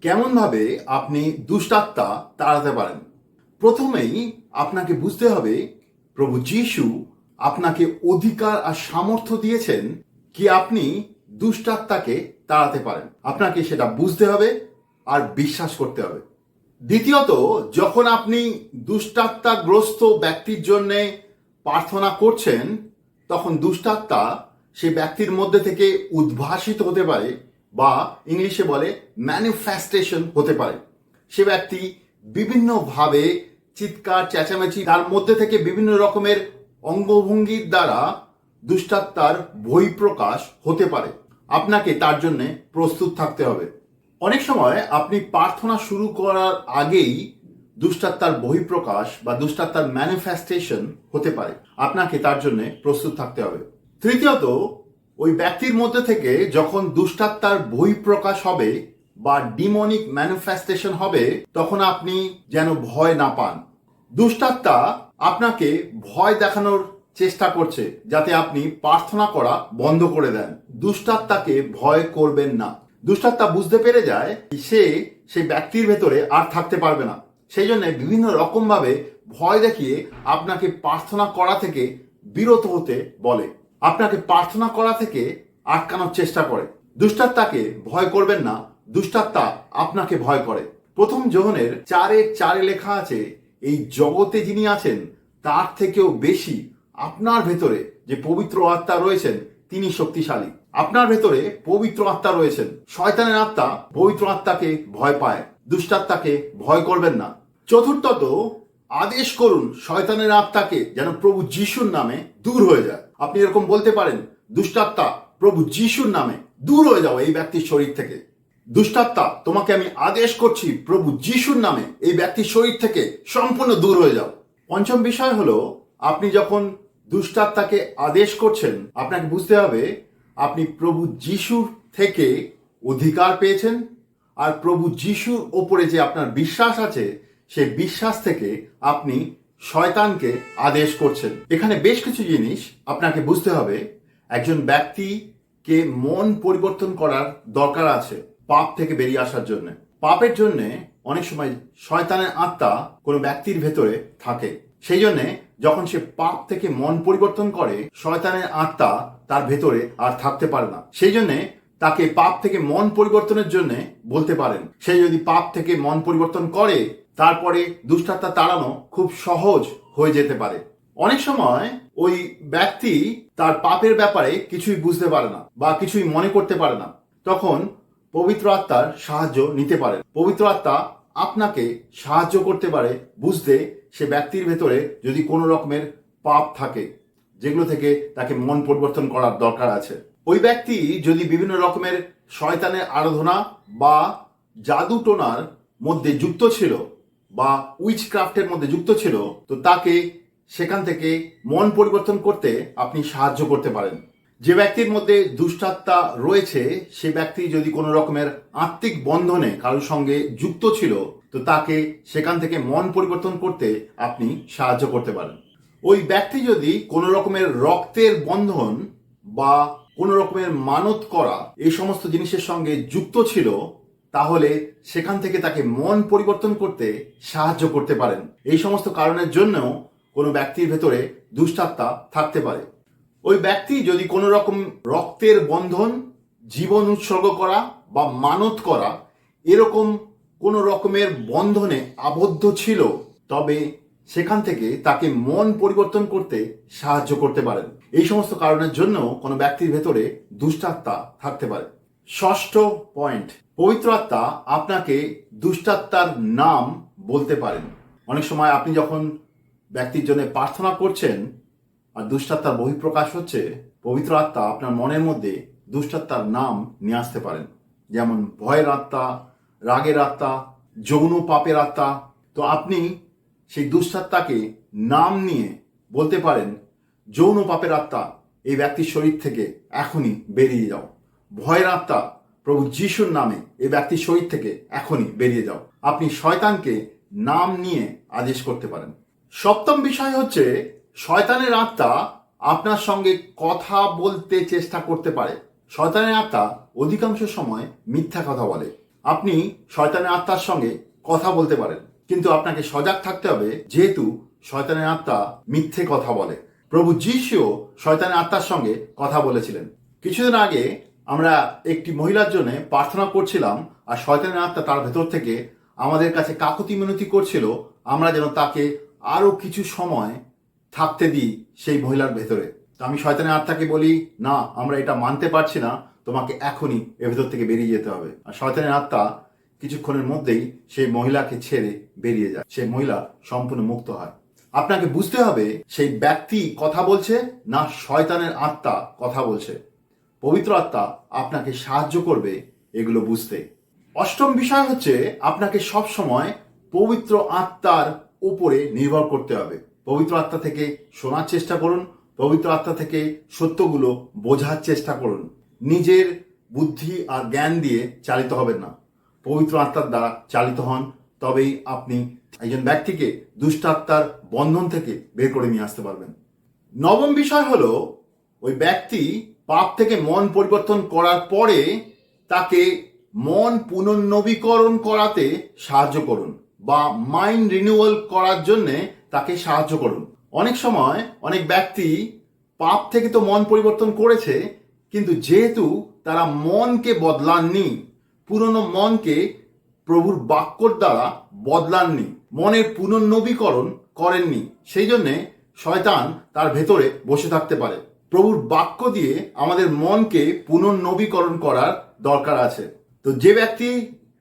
কেমনভাবে আপনি দুষ্টাত্মা তাড়াতে পারেন? প্রথমেই আপনাকে বুঝতে হবে, প্রভু যিশু আপনাকে অধিকার আর সামর্থ্য দিয়েছেন কি আপনি দুষ্টাত্মাকে তাড়াতে পারেন। আপনাকে সেটা বুঝতে হবে আর বিশ্বাস করতে হবে। দ্বিতীয়ত, যখন আপনি দুষ্টাত্মাগ্রস্ত ব্যক্তির জন্য প্রার্থনা করছেন, তখন দুষ্টাত্মা সে ব্যক্তির মধ্যে থেকে উদ্ভাসিত হতে পারে বা ইংলিশে বলে ম্যানিফেস্টেশন হতে পারে। সে ব্যক্তি বিভিন্নভাবে চিৎকার, চেঁচামেচি, তার মধ্যে থেকে বিভিন্ন রকমের অঙ্গভঙ্গির দ্বারা দুষ্টাত্মার বহিঃপ্রকাশ হতে পারে। আপনাকে তার জন্য প্রস্তুত থাকতে হবে। অনেক সময় আপনি প্রার্থনা শুরু করার আগেই দুষ্টাত্মার বহিঃপ্রকাশ বা দুষ্টাত্মার ম্যানিফেস্টেশন হতে পারে। আপনাকে তার জন্য প্রস্তুত থাকতে হবে। তৃতীয়ত ওই ব্যক্তির মধ্যে থেকে যখন দুষ্টাত্মার বহিঃপ্রকাশ হবে বা ডিমনিক ম্যানিফেস্টেশন হবে, তখন আপনি যেন ভয় না পান। দুষ্টাত্মা আপনাকে ভয় দেখানোর চেষ্টা করছে, যাতে আপনি প্রার্থনা করা বন্ধ করে দেন। দুষ্টাত্মাকে ভয় করবেন না। দুষ্টাত্মা বুঝতে পেরে যায় সে সেই ব্যক্তির ভেতরে আর থাকতে পারবে না। সেই জন্য বিভিন্ন রকম ভাবে ভয় দেখিয়ে আপনাকে প্রার্থনা করা থেকে বিরত হতে বলে। আপনাকে প্রার্থনা করা থেকে আটকানোর চেষ্টা করে। দুষ্টাত্মাকে ভয় করবেন না। দুষ্টাত্মা আপনাকে ভয় করে। প্রথম যোহনের চারে চারে লেখা আছে, এই জগতে যিনি আছেন, তার থেকেও বেশি আপনার ভেতরে যে পবিত্র আত্মা রয়েছেন, তিনি শক্তিশালী। আপনার ভেতরে পবিত্র আত্মা রয়েছেন। শয়তানের আত্মা পবিত্র আত্মাকে ভয় পায়। দুষ্টাত্মাকে ভয় করবেন না। চতুর্থত আদেশ করুন শয়তানের আত্মাকে যেন প্রভু যিশুর নামে দূর হয়ে যায়। আপনি এরকম বলতে পারেন, দুষ্টাত্মা প্রভু যিশুর নামে দূর হয়ে যাও এই ব্যক্তির শরীর থেকে। দুষ্টাত্মা, তোমাকে আমি আদেশ করছি প্রভু যিশুর নামে এই ব্যক্তির শরীর থেকে সম্পূর্ণ দূর হয়ে যাও। পঞ্চম বিষয় হলো, আপনি যখন দুষ্টাত্মাকে আদেশ করছেন, আপনাকে বুঝতে হবে, আপনি প্রভু যিশুর থেকে অধিকার পেয়েছেন, আর প্রভু যিশুর ওপরে যে আপনার বিশ্বাস আছে, সেই বিশ্বাস থেকে আপনি শয়তানকে আদেশ করছেন। এখানে বেশ কিছু জিনিস আপনাকে বুঝতে হবে। একজন ব্যক্তিকে মন পরিবর্তন করার দরকার আছে পাপ থেকে বেরিয়ে আসার জন্য। পাপের জন্য অনেক সময় শয়তানের আত্মা কোনো ব্যক্তির ভেতরে থাকে। সেই জন্যে যখন সে পাপ থেকে মন পরিবর্তন করে, শয়তানের আত্মা তার ভেতরে আর থাকতে পারে না। সেই জন্যে তাকে পাপ থেকে মন পরিবর্তনের জন্য বলতে পারেন। সে যদি পাপ থেকে মন পরিবর্তন করে তারপরে দুষ্টাত্মা তাড়ানো খুব সহজ হয়ে যেতে পারে। অনেক সময় ওই ব্যক্তি তার পাপের ব্যাপারে কিছুই বুঝতে পারে না বা কিছুই মনে করতে পারে না। তখন পবিত্র আত্মার সাহায্য নিতে পারেন পবিত্র আত্মা আপনাকে সাহায্য করতে পারে বুঝতে সে ব্যক্তির ভেতরে যদি কোনো রকমের পাপ থাকে, যেগুলো থেকে তাকে মন পরিবর্তন করার দরকার আছে। ওই ব্যক্তি যদি বিভিন্ন রকমের শয়তানের আরাধনা বা জাদু টোনার মধ্যে যুক্ত ছিল বা উইচ ক্রাফটের মধ্যে যুক্ত ছিল, তো তাকে সেখান থেকে মন পরিবর্তন করতে আপনি সাহায্য করতে পারেন। যে ব্যক্তির মধ্যে দুষ্টাত্মা রয়েছে, সে ব্যক্তি যদি কোনো রকমের আত্মিক বন্ধনে কারোর সঙ্গে যুক্ত ছিল, তো তাকে সেখান থেকে মন পরিবর্তন করতে আপনি সাহায্য করতে পারেন। ওই ব্যক্তি যদি কোনো রকমের রক্তের বন্ধন বা কোনো রকমের মানত করা, এই সমস্ত জিনিসের সঙ্গে যুক্ত ছিল তাহলে সেখান থেকে তাকে মন পরিবর্তন করতে সাহায্য করতে পারেন। এই সমস্ত কারণের জন্যও কোনো ব্যক্তির ভেতরে দুষ্টাত্মা থাকতে পারে। ওই ব্যক্তি যদি কোনো রকম রক্তের বন্ধন, জীবন উৎসর্গ করা বা মানত করা এরকম কোনো রকমের বন্ধনে আবদ্ধ ছিল, তবে সেখান থেকে তাকে মন পরিবর্তন করতে সাহায্য করতে পারেন। এই সমস্ত কারণের জন্য কোনো ব্যক্তির ভেতরে দুষ্টাত্মা থাকতে পারে। ষষ্ঠ পয়েন্ট পবিত্র আত্মা আপনাকে দুষ্টাত্মার নাম বলতে পারেন। অনেক সময় আপনি যখন ব্যক্তির জন্য প্রার্থনা করছেন আর দুষ্টাত্মার বহিঃপ্রকাশ হচ্ছে পবিত্র আত্মা আপনার মনের মধ্যে দুষ্টাত্মার নাম নিয়ে আসতে পারেন। যেমন ভয়ের আত্মা, রাগের আত্মা, যৌন পাপের আত্মা। তো আপনি সেই দুষ্টাত্মাকে নাম নিয়ে বলতে পারেন, যৌন পাপের আত্মা, এই ব্যক্তির শরীর থেকে এখনই বেরিয়ে যাও। ভয়ের আত্মা প্রভু যিশুর নামে এই ব্যক্তির শরীর থেকে এখনই বেরিয়ে যাও। আপনি শয়তানকে নাম নিয়ে আদেশ করতে পারেন। সপ্তম বিষয় হচ্ছে, শয়তানের আত্মা আপনার সঙ্গে কথা বলতে চেষ্টা করতে পারে। শয়তানের আত্মা অধিকাংশ সময় মিথ্যা কথা বলে। আপনি শয়তানের আত্মার সঙ্গে কথা বলতে পারেন, কিন্তু আপনাকে সজাগ থাকতে হবে যেহেতু শয়তানের আত্মা মিথ্যে কথা বলে। প্রভু যিশুও শয়তানের আত্মার সঙ্গে কথা বলেছিলেন। কিছুদিন আগে আমরা একটি মহিলার জন্য প্রার্থনা করছিলাম আর শয়তানের আত্মা তার ভেতর থেকে আমাদের কাছে কাকুতি মিনতি করছিল, আমরা যেন তাকে আরও কিছু সময় থাকতে দিই সেই মহিলার ভেতরে। তো আমি শয়তানের আত্মাকে বলি, না, আমরা এটা মানতে পারছি না, তোমাকে এখনই এর ভেতর থেকে বেরিয়ে যেতে হবে। আর শয়তানের আত্মা কিছুক্ষণের মধ্যেই সেই মহিলাকে ছেড়ে বেরিয়ে যায়। সেই মহিলা সম্পূর্ণ মুক্ত হয়। আপনাকে বুঝতে হবে, সেই ব্যক্তি কথা বলছে না শয়তানের আত্মা কথা বলছে। পবিত্র আত্মা আপনাকে সাহায্য করবে এগুলো বুঝতে। অষ্টম বিষয় হচ্ছে আপনাকে সব সময় পবিত্র আত্মার উপরে নির্ভর করতে হবে। পবিত্র আত্মা থেকে শোনার চেষ্টা করুন, পবিত্র আত্মা থেকে সত্যগুলো বোঝার চেষ্টা করুন। নিজের বুদ্ধি আর জ্ঞান দিয়ে চালিত হবেন না। পবিত্র আত্মার দ্বারা চালিত হন, তবেই আপনি একজন ব্যক্তিকে দুষ্টাত্মার বন্ধন থেকে বের করে নিয়ে আসতে পারবেন। নবম বিষয় হলো, ওই ব্যক্তি পাপ থেকে মন পরিবর্তন করার পরে তাকে মন পুনর্নবীকরণ করাতে সাহায্য করুন বা মাইন্ড রিনিউয়াল করার জন্যে তাকে সাহায্য করুন। অনেক সময় অনেক ব্যক্তি পাপ থেকে তো মন পরিবর্তন করেছে, কিন্তু যেহেতু তারা মনকে বদলাননি, পুরনো মনকে প্রভুর বাক্যর দ্বারা বদলাননি, মনের পুনর্নবীকরণ করেননি, সেই জন্যে শয়তান তার ভেতরে বসে থাকতে পারে। প্রভুর বাক্য দিয়ে আমাদের মনকে পুনর্নবীকরণ করার দরকার আছে। তো যে ব্যক্তি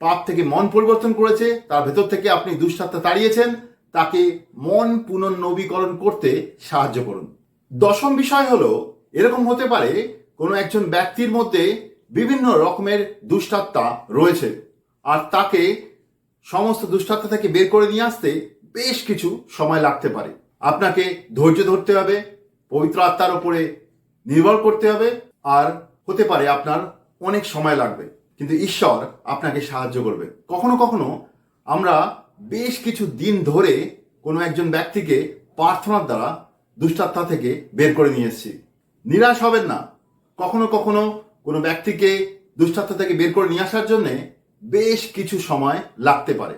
পাপ থেকে মন পরিবর্তন করেছে, তার ভেতর থেকে আপনি দুঃসাত্তা তাড়িয়েছেন, তাকে মন পুনর্নবীকরণ করতে সাহায্য করুন। দশম বিষয় হলো, এরকম হতে পারে কোনো একজন ব্যক্তির মধ্যে বিভিন্ন রকমের দুষ্টাত্মা রয়েছে, আর তাকে সমস্ত দুষ্টাত্মা থেকে বের করে নিয়ে আসতে বেশ কিছু সময় লাগতে পারে। আপনাকে ধৈর্য ধরতে হবে পবিত্র আত্মার উপরে নির্ভর করতে হবে আর হতে পারে আপনার অনেক সময় লাগবে। কিন্তু ঈশ্বর আপনাকে সাহায্য করবে। কখনো কখনো আমরা বেশ কিছু দিন ধরে কোনো একজন ব্যক্তিকে প্রার্থনার দ্বারা দুষ্টাত্মা থেকে বের করে নিয়ে এসেছি। নিরাশ হবেন না। কখনো কখনো কোনো ব্যক্তিকে দুষ্টাত্মা থেকে বের করে নিয়ে আসার জন্যে বেশ কিছু সময় লাগতে পারে।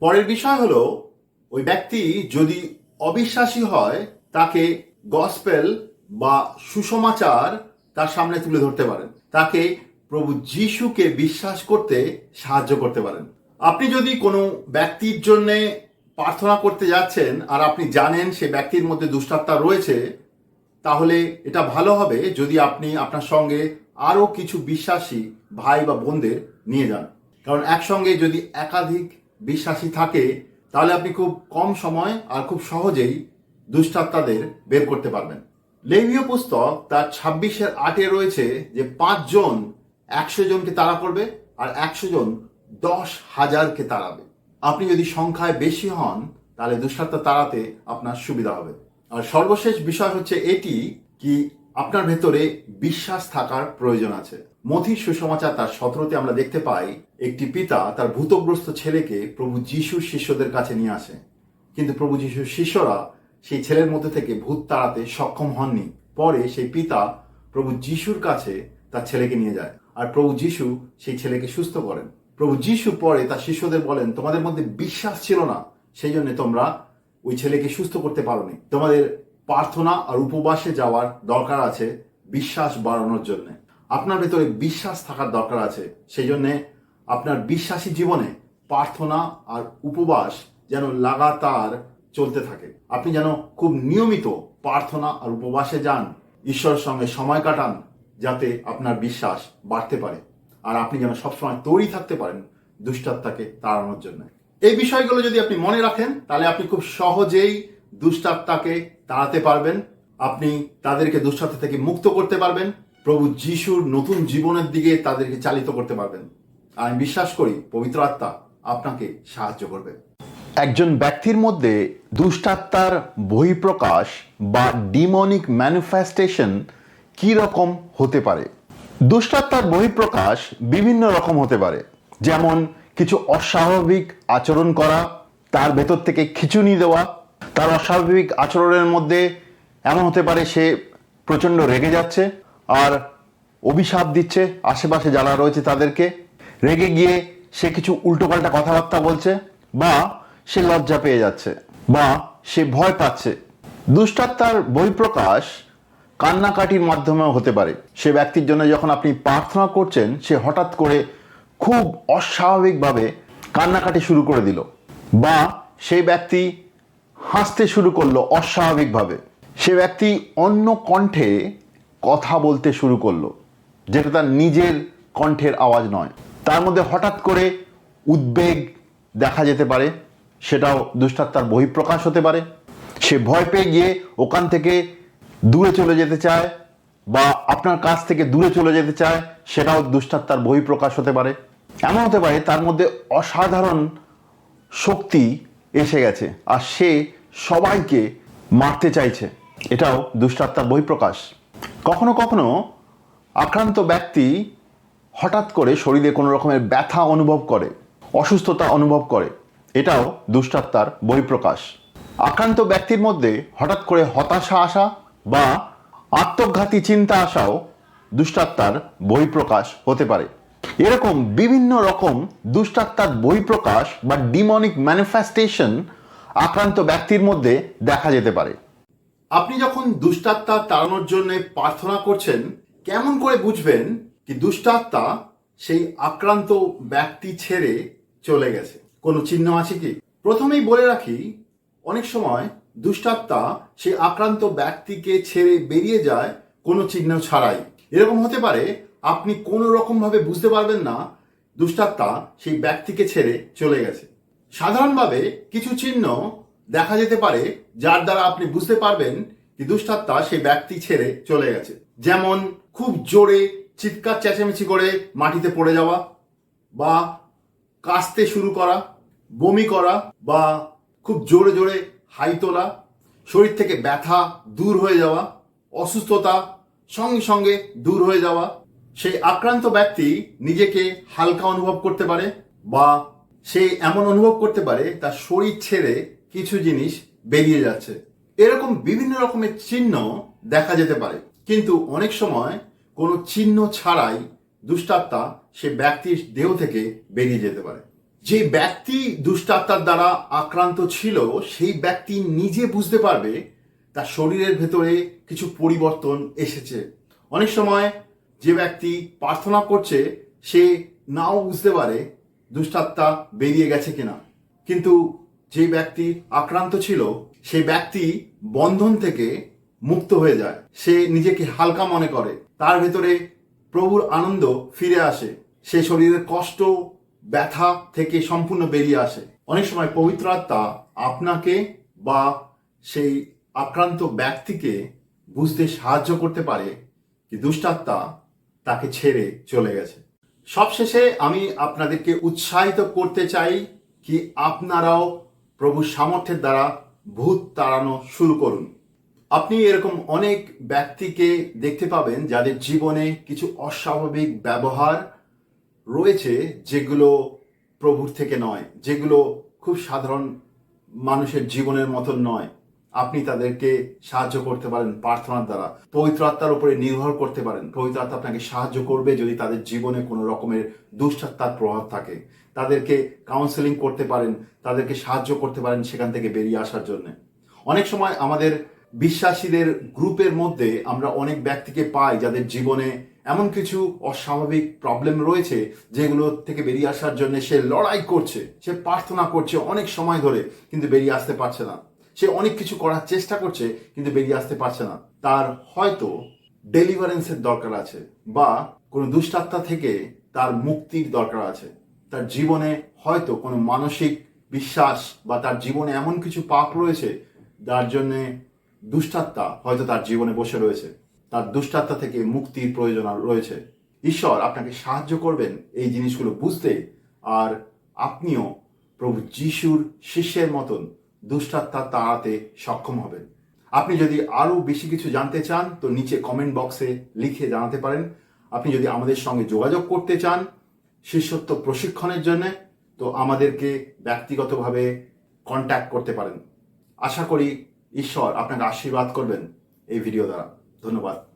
পরের বিষয় হলো, ওই ব্যক্তি যদি অবিশ্বাসী হয়, তাকে গসপেল বা সুসমাচার তার সামনে তুলে ধরতে পারেন। তাকে প্রভু যিশুকে বিশ্বাস করতে সাহায্য করতে পারেন। আপনি যদি কোনো ব্যক্তির জন্য প্রার্থনা করতে যাচ্ছেন আর আপনি জানেন সে ব্যক্তির মধ্যে দুষ্টাত্মা রয়েছে, তাহলে এটা ভালো হবে যদি আপনি আপনার সঙ্গে আরও কিছু বিশ্বাসী ভাই বা বোনদের নিয়ে যান। কারণ একসঙ্গে যদি একাধিক বিশ্বাসী থাকে, তাহলে আপনি খুব কম সময় আর খুব সহজেই দুষ্টাত্মাদের বের করতে পারবেন। লেভীয় পুস্তক তার ছাব্বিশের আটে রয়েছে যে পাঁচজন একশো জনকে তাড়া করবে আর একশো জন দশ হাজারকে তাড়াবে। আপনি যদি সংখ্যায় বেশি হন, তাহলে দুষ্টাত্মা তাড়াতে আপনার সুবিধা হবে। আর সর্বশেষ বিষয় হচ্ছে এটি কি আপনার ভেতরে বিশ্বাস থাকার প্রয়োজন আছে। মথির সুসমাচার তার সতেরোতে আমরা দেখতে পাই, একটি পিতা তার ভূতগ্রস্ত ছেলেকে প্রভু যিশুর শিষ্যদের কাছে নিয়ে আসে। কিন্তু প্রভু যিশুর শিষ্যরা সেই ছেলের মধ্যে থেকে ভূত তাড়াতে সক্ষম হননি। পরে সেই পিতা প্রভু যিশুর কাছে তার ছেলেকে নিয়ে যায় আর প্রভু যিশু সেই ছেলেকে সুস্থ করেন। প্রভু যিশু পরে তার শিষ্যদের বলেন, তোমাদের মধ্যে বিশ্বাস ছিল না, সেই জন্য তোমরা ওই ছেলেকে সুস্থ করতে পারোনি। তোমাদের প্রার্থনা আর উপবাসে যাওয়ার দরকার আছে বিশ্বাস বাড়ানোর জন্য। আপনার ভেতরে বিশ্বাস থাকার দরকার আছে, সেই জন্যে আপনার বিশ্বাসী জীবনে প্রার্থনা আর উপবাস যেন লাগাতার চলতে থাকে। আপনি যেন খুব নিয়মিত প্রার্থনা আর উপবাসে যান, ঈশ্বরের সঙ্গে সময় কাটান, যাতে আপনার বিশ্বাস বাড়তে পারে। আর আপনি যেন সবসময় তৈরি থাকতে পারেন দুষ্টাত্মাকে তাড়ানোর জন্য। এই বিষয়গুলো যদি আপনি মনে রাখেন, তাহলে আপনি খুব সহজেই দুষ্টাত্মাকে তাড়াতে পারবেন। আপনি তাদেরকে দুষ্টাত্মা থেকে মুক্ত করতে পারবেন। প্রভু যিশুর নতুন জীবনের দিকে তাদেরকে চালিত করতে পারবেন। আর আমি বিশ্বাস করি, পবিত্র আত্মা আপনাকে সাহায্য করবে। একজন ব্যক্তির মধ্যে দুষ্টাত্মার বহিঃপ্রকাশ বা ডিমনিক ম্যানিফেস্টেশন কি রকম হতে পারে? দুষ্টাত্মার বহিঃপ্রকাশ বিভিন্ন রকম হতে পারে। যেমন কিছু অস্বাভাবিক আচরণ করা, তার ভেতর থেকে খিচুনি দেওয়া, তার অস্বাভাবিক আচরণের মধ্যে এমন হতে পারে সে প্রচণ্ড রেগে যাচ্ছে আর অভিশাপ দিচ্ছে আশেপাশে যারা রয়েছে তাদেরকে। রেগে গিয়ে সে কিছু উল্টোপাল্টা কথাবার্তা বলছে বা সে লজ্জা পেয়ে যাচ্ছে বা সে ভয় পাচ্ছে। দুষ্টাত্মার বহিঃপ্রকাশ কান্নাকাটির মাধ্যমেও হতে পারে। সে ব্যক্তির জন্য যখন আপনি প্রার্থনা করছেন, সে হঠাৎ করে খুব অস্বাভাবিকভাবে কান্নাকাটি শুরু করে দিল বা সেই ব্যক্তি হাসতে শুরু করল অস্বাভাবিকভাবে। সে ব্যক্তি অন্য কণ্ঠে কথা বলতে শুরু করল, যেটা তার নিজের কণ্ঠের আওয়াজ নয়। তার মধ্যে হঠাৎ করে উদ্বেগ দেখা যেতে পারে সেটাও দুষ্টাত্মার বহিঃপ্রকাশ হতে পারে। সে ভয় পেয়ে গিয়ে ওখান থেকে দূরে চলে যেতে চায় বা আপনার কাছ থেকে দূরে চলে যেতে চায়, সেটাও দুষ্টাত্মার বহিঃপ্রকাশ হতে পারে। এমন হতে পারে তার মধ্যে অসাধারণ শক্তি এসে গেছে আর সে সবাইকে মারতে চাইছে। এটাও দুষ্টাত্মার বহিঃপ্রকাশ। কখনো কখনো আক্রান্ত ব্যক্তি হঠাৎ করে শরীরে কোনো রকমের ব্যথা অনুভব করে, অসুস্থতা অনুভব করে। এটাও দুষ্টাত্মার বহিঃপ্রকাশ। আক্রান্ত ব্যক্তির মধ্যে হঠাৎ করে হতাশা আসা বা আত্মঘাতী চিন্তা আসাও দুষ্টাত্মার বহিঃপ্রকাশ হতে পারে। এরকম বিভিন্ন রকম দুষ্টাত্মার বহিঃপ্রকাশ বা ডিমনিক ম্যানিফেস্টেশন আক্রান্ত ব্যক্তির মধ্যে দেখা যেতে পারে। আপনি যখন দুষ্টাত্মা তাড়ানোর জন্য প্রার্থনা করছেন, কেমন করে বুঝবেন কি দুষ্টাত্মা সেই আক্রান্ত ব্যক্তি ছেড়ে চলে গেছে? কোনো চিহ্ন আছে কি? প্রথমেই বলে রাখি, অনেক সময় দুষ্টাত্মা সে আক্রান্ত ব্যক্তিকে ছেড়ে বেরিয়ে যায় কোনো চিহ্ন ছাড়াই। এরকম হতে পারে, আপনি কোনো রকম ভাবে বুঝতে পারবেন না দুষ্টাত্মা সেই ব্যক্তিকে ছেড়ে চলে গেছে। সাধারণভাবে কিছু চিহ্ন দেখা যেতে পারে যার দ্বারা আপনি বুঝতে পারবেন যে দুষ্টাত্মা সেই ব্যক্তি ছেড়ে চলে গেছে। যেমন খুব জোরে চিৎকার চেঁচামেচি করে মাটিতে পড়ে যাওয়া বা কাশতে শুরু করা। বমি করা বা খুব জোরে জোরে হাই তোলা, শরীর থেকে ব্যথা দূর হয়ে যাওয়া, অসুস্থতা সঙ্গে সঙ্গে দূর হয়ে যাওয়া, সেই আক্রান্ত ব্যক্তি নিজেকে হালকা অনুভব করতে পারে বা সে এমন অনুভব করতে পারে তার শরীর ছেড়ে কিছু জিনিস বেরিয়ে যাচ্ছে। এরকম বিভিন্ন রকমের চিহ্ন দেখা যেতে পারে। কিন্তু অনেক সময় কোনো চিহ্ন ছাড়াই দুষ্টাত্মা সে ব্যক্তির দেহ থেকে বেরিয়ে যেতে পারে। যে ব্যক্তি দুষ্টাত্মার দ্বারা আক্রান্ত ছিল, সেই ব্যক্তি নিজে বুঝতে পারবে তার শরীরের ভেতরে কিছু পরিবর্তন এসেছে। অনেক সময় যে ব্যক্তি প্রার্থনা করছে, সে নাও বুঝতে পারে দুষ্টাত্মা বেরিয়ে গেছে কিনা। কিন্তু যে ব্যক্তি আক্রান্ত ছিল সেই ব্যক্তি বন্ধন থেকে মুক্ত হয়ে যায়। সে নিজেকে হালকা মনে করে। তার ভেতরে প্রভুর আনন্দ ফিরে আসে। সে শরীরের কষ্ট ব্যথা থেকে সম্পূর্ণ বেরিয়ে আসে। অনেক সময় পবিত্র আত্মা আপনাকে বা সেই আক্রান্ত ব্যক্তিকে বুঝতে সাহায্য করতে পারে কি দুষ্টাত্মা তাকে ছেড়ে চলে গেছে। সবশেষে আমি আপনাদেরকে উৎসাহিত করতে চাই কি আপনারাও প্রভুর সামর্থ্যের দ্বারা ভূত তাড়ানো শুরু করুন। আপনি এরকম অনেক ব্যক্তিকে দেখতে পাবেন যাদের জীবনে কিছু অস্বাভাবিক ব্যবহার রয়েছে যেগুলো প্রভুর থেকে নয়, যেগুলো খুব সাধারণ মানুষের জীবনের মতন নয়। আপনি তাদেরকে সাহায্য করতে পারেন প্রার্থনার দ্বারা। পবিত্র আত্মার উপরে নির্ভর করতে পারেন। পবিত্র আত্মা আপনাকে সাহায্য করবে যদি তাদের জীবনে কোনো রকমের দুষ্টাত্মার প্রভাব থাকে। তাদেরকে কাউন্সেলিং করতে পারেন, তাদেরকে সাহায্য করতে পারেন সেখান থেকে বেরিয়ে আসার জন্য। অনেক সময় আমাদের বিশ্বাসীদের গ্রুপের মধ্যে আমরা অনেক ব্যক্তিকে পাই যাদের জীবনে এমন কিছু অস্বাভাবিক প্রবলেম রয়েছে যেগুলো থেকে বেরিয়ে আসার জন্য সে লড়াই করছে, সে প্রার্থনা করছে অনেক সময় ধরে কিন্তু বেরিয়ে আসতে পারছে না। সে অনেক কিছু করার চেষ্টা করছে কিন্তু বেরিয়ে আসতে পারছে না। তার হয়তো ডেলিভারেন্সের দরকার আছে বা কোনো দুষ্টাত্মা থেকে তার মুক্তির দরকার আছে। তার জীবনে হয়তো কোনো মানসিক বিশ্বাস বা তার জীবনে এমন কিছু পাপ রয়েছে যার জন্যে দুষ্টাত্মা হয়তো তার জীবনে বসে রয়েছে। তার দুষ্টাত্মা থেকে মুক্তির প্রয়োজন রয়েছে। ঈশ্বর আপনাকে সাহায্য করবেন এই জিনিসগুলো বুঝতে। আর আপনিও প্রভু যিশুর শিষ্যের মতন দুষ্টাত্মা তাড়াতে সক্ষম হবেন। আপনি যদি আরও বেশি কিছু জানতে চান, তো নিচে কমেন্ট বক্সে লিখে জানাতে পারেন। আপনি যদি আমাদের সঙ্গে যোগাযোগ করতে চান শিষ্যত্ব প্রশিক্ষণের জন্য, তো আমাদেরকে ব্যক্তিগতভাবে কন্ট্যাক্ট করতে পারেন। আশা করি ঈশ্বর আপনাকে আশীর্বাদ করবেন এই ভিডিও দ্বারা। ধন্যবাদ।